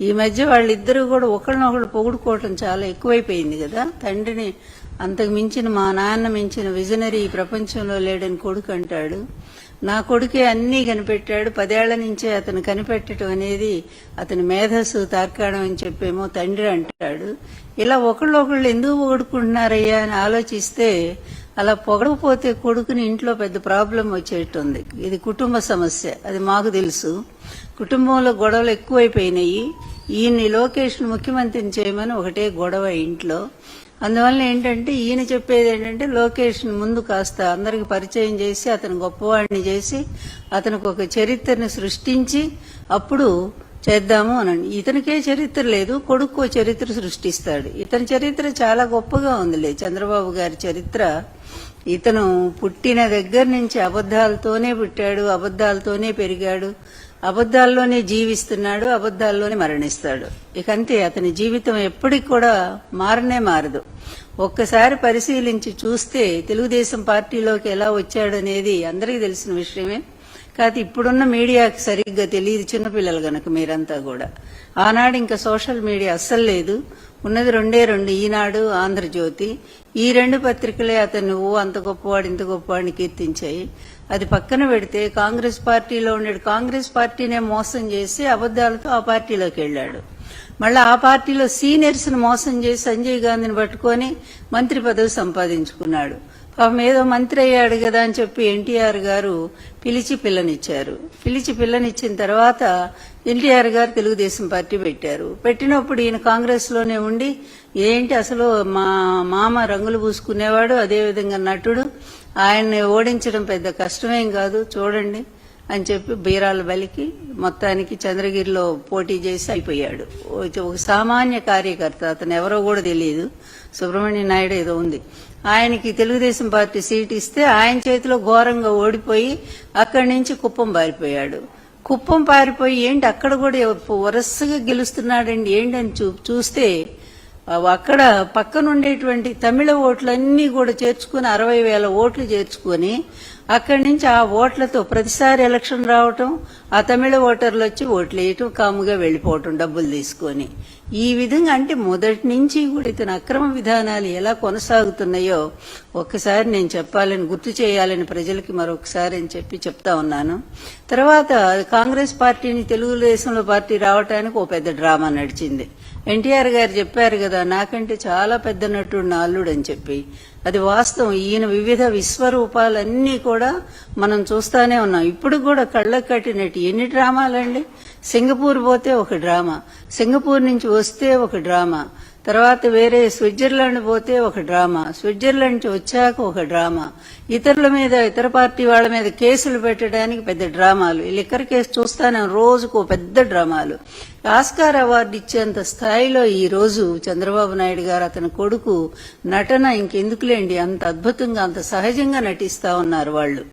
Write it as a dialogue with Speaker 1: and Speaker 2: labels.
Speaker 1: ఈ మధ్య వాళ్ళిద్దరూ కూడా ఒకరినొకరు పొగుడుకోవటం చాలా ఎక్కువైపోయింది కదా. తండ్రిని అంతకు మించిన మా నాన్న మించిన విజనరీ ఈ ప్రపంచంలో లేడని కొడుకు అంటాడు. నా కొడుకే అన్నీ కనిపెట్టాడు. పదేళ్ళ నుంచే అతను కనిపెట్టడం అనేది అతని మేధస్సు తార్కాణం అని చెప్పేమో తండ్రి అంటాడు. ఇలా ఒకళ్ళు ఒకళ్ళు ఎందుకు పొగుడుకుంటున్నారయ్యా అని ఆలోచిస్తే అలా పొగడకపోతే కొడుకుని ఇంట్లో పెద్ద ప్రాబ్లం వచ్చేటుంది. ఇది కుటుంబ సమస్య. అది మాకు తెలుసు. కుటుంబంలో గొడవలు ఎక్కువైపోయినాయి. ఈయన్ని లోకేష్ ముఖ్యమంత్రిని చేయమని ఒకటే గొడవ ఇంట్లో. అందువల్ల ఏంటంటే ఈయన చెప్పేది ఏంటంటే లోకేష్ ముందు కాస్త అందరికి పరిచయం చేసి అతను గొప్పవాడిని చేసి అతనికి ఒక చరిత్రను సృష్టించి అప్పుడు చేద్దాము అనండి ఇతనికే చరిత్ర లేదు కొడుకు చరిత్ర సృష్టిస్తాడు. ఇతని చరిత్ర చాలా గొప్పగా ఉందిలే. చంద్రబాబు గారి చరిత్ర ఇతను పుట్టిన దగ్గర నుంచి అబద్ధాలతోనే పుట్టాడు అబద్ధాలతోనే పెరిగాడు. అబద్ధాల్లోనే జీవిస్తున్నాడు అబద్ధాల్లోనే మరణిస్తాడు. ఇక అంతే అతని జీవితం ఎప్పటికి కూడా మారనే మారదు. ఒక్కసారి పరిశీలించి చూస్తే తెలుగుదేశం పార్టీలోకి ఎలా వచ్చాడనేది అందరికీ తెలిసిన విషయమే. కాదు ఇప్పుడున్న మీడియాకి సరిగ్గా తెలియదు చిన్నపిల్లలు గనక మీరంతా కూడా. ఆనాడు ఇంకా సోషల్ మీడియా అస్సలు లేదు. ఉన్నది రెండే రెండు. ఈనాడు ఆంధ్రజ్యోతి. ఈ రెండు పత్రికలే అతను ఓ అంత గొప్పవాడు ఇంత గొప్పవాడిని కీర్తించాయి. అది పక్కన పెడితే కాంగ్రెస్ పార్టీలో ఉండే కాంగ్రెస్ పార్టీనే మోసం చేసి అబద్దాలతో ఆ పార్టీలోకి వెళ్ళాడు. మళ్ళీ ఆ పార్టీలో సీనియర్స్ను మోసం చేసి సంజయ్ గాంధీని పట్టుకొని మంత్రి పదవి సంపాదించుకున్నాడు. పాపం ఏదో మంత్రి అయ్యాడు కదా అని చెప్పి ఎన్టీఆర్ గారు పిలిచి పిల్లనిచ్చారు. పిలిచి పిల్లనిచ్చిన తర్వాత ఎన్టీఆర్ గారు తెలుగుదేశం పార్టీ పెట్టారు. పెట్టినప్పుడు ఈయన కాంగ్రెస్లోనే ఉండి ఏంటి అసలు మా మామ రంగులు పూసుకునేవాడు అదేవిధంగా నటుడు ఆయన్ని ఓడించడం పెద్ద కష్టమేం కాదు చూడండి. అని చెప్పి బీరాల బలికి మొత్తానికి చంద్రగిరిలో పోటీ చేసి అయిపోయాడు. ఒక సామాన్య కార్యకర్త అతను ఎవరో కూడా తెలియదు. సుబ్రహ్మణ్య నాయుడు ఏదో ఉంది. ఆయనకి తెలుగుదేశం పార్టీ సీట్ ఇస్తే ఆయన చేతిలో ఘోరంగా ఓడిపోయి అక్కడి నుంచి కుప్పం పారిపోయాడు. కుప్పం పారిపోయి ఏంటి అక్కడ కూడా వరుసగా గెలుస్తున్నాడండి ఏంటి అని చూ చూస్తే అక్కడ పక్కనుండేటువంటి తమిళ ఓట్లన్నీ కూడా చేర్చుకుని అరవై వేల ఓట్లు చేర్చుకొని అక్కడి నుంచి ఆ ఓట్లతో ప్రతిసారి ఎలక్షన్ రావటం ఆ తమిళ ఓటర్లు వచ్చి ఓట్లు వేయటం కాముగా వెళ్ళిపోవటం డబ్బులు తీసుకొని. ఈ విధంగా అంటే మొదటి నుంచి కూడా ఇతని అక్రమ విధానాలు ఎలా కొనసాగుతున్నాయో ఒక్కసారి నేను చెప్పాలని గుర్తు చేయాలని ప్రజలకి మరొకసారి అని చెప్పి చెప్తా ఉన్నాను. తర్వాత కాంగ్రెస్ పార్టీని తెలుగుదేశంలో పార్టీ రావటానికి ఓ పెద్ద డ్రామా నడిచింది. ఎన్టీఆర్ గారు చెప్పారు కదా నాకంటే చాలా పెద్ద నటుడు నా అల్లుడు అని చెప్పి. అది వాస్తవం. ఈయన వివిధ విశ్వరూపాలన్నీ కూడా మనం చూస్తానే ఉన్నాం. ఇప్పుడు కూడా కళ్ళకు కట్టినట్టు ఎన్ని డ్రామాలండి? సింగపూర్ పోతే ఒక డ్రామా. సింగపూర్ నుంచి వస్తే ఒక డ్రామా. తర్వాత వేరే స్విట్జర్లాండ్ పోతే ఒక డ్రామా. స్విట్జర్లాండ్ వచ్చాక ఒక డ్రామా. ఇతరుల మీద ఇతర పార్టీ వాళ్ళ మీద కేసులు పెట్టడానికి పెద్ద డ్రామాలు. ఈ లిక్కర్ కేసు చూస్తాను రోజుకు పెద్ద డ్రామాలు. ఆస్కార్ అవార్డు ఇచ్చేంత స్థాయిలో ఈ రోజు చంద్రబాబు నాయుడు గారు అతని కొడుకు నటన ఇంకెందుకులేండి? అంత అద్భుతంగా అంత సహజంగా నటిస్తా ఉన్నారు వాళ్ళు.